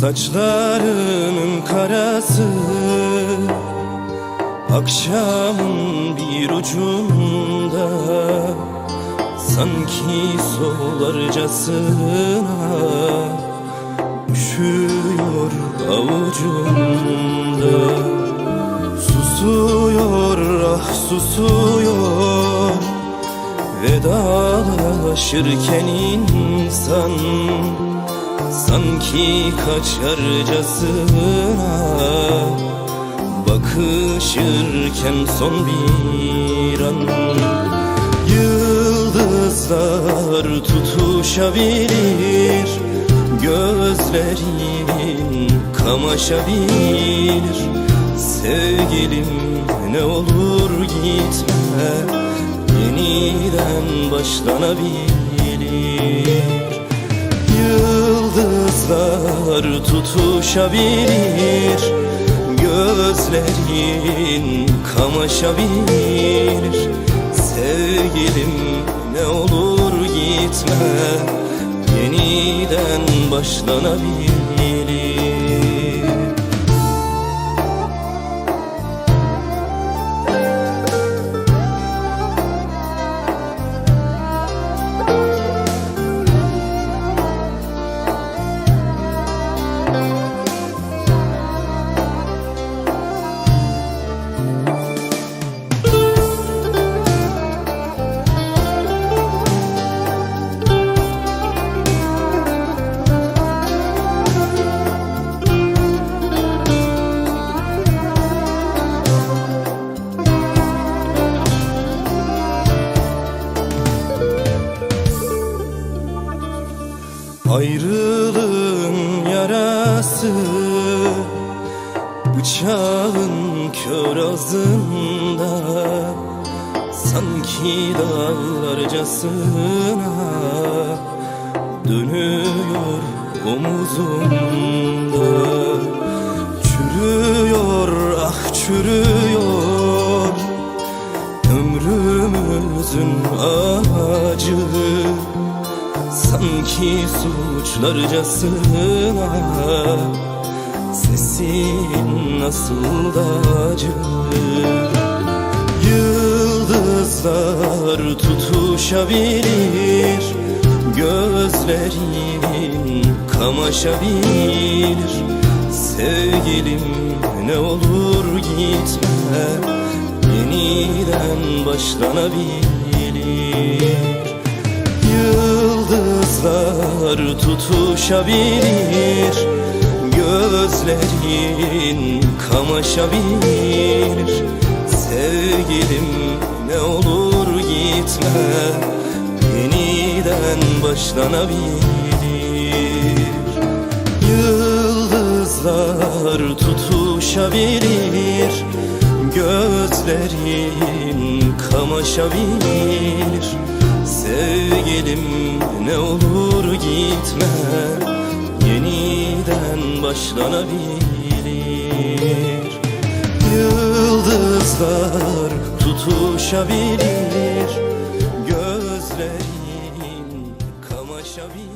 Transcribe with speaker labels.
Speaker 1: Saçlarının karası Akşamın bir ucunda Sanki solarcasına Üşüyor avucumda. Susuyor ah susuyor Vedalaşırken insan Sanki kaçarcasına Bakışırken son bir an. Yıldızlar tutuşabilir Gözlerin kamaşabilir. Sevgilim ne olur gitme Yeniden başlanabilir Yıldızlar tutuşabilir Gözlerin kamaşabilir Sevgilim ne olur gitme Yeniden başlanabilir Ayrılığın yarası Bıçağın kör ağzında Sanki dağlarcasına Dönüyor omuzumda Çürüyor ah çürüyor Ömrümüzün ağacı Sanki suçlarcasına Sesin nasıl da acı? Yıldızlar tutuşabilir Gözlerin kamaşabilir. Sevgilim ne olur gitme Yeniden başlanabilir Yıldızlar tutuşabilir Gözlerin kamaşabilir. Sevgilim ne olur gitme Yeniden başlanabilir. Yıldızlar tutuşabilir Gözlerin kamaşabilir Sevgilim ne olur gitme. Yeniden başlanabilir. Yıldızlar tutuşabilir. Gözlerin kamaşabilir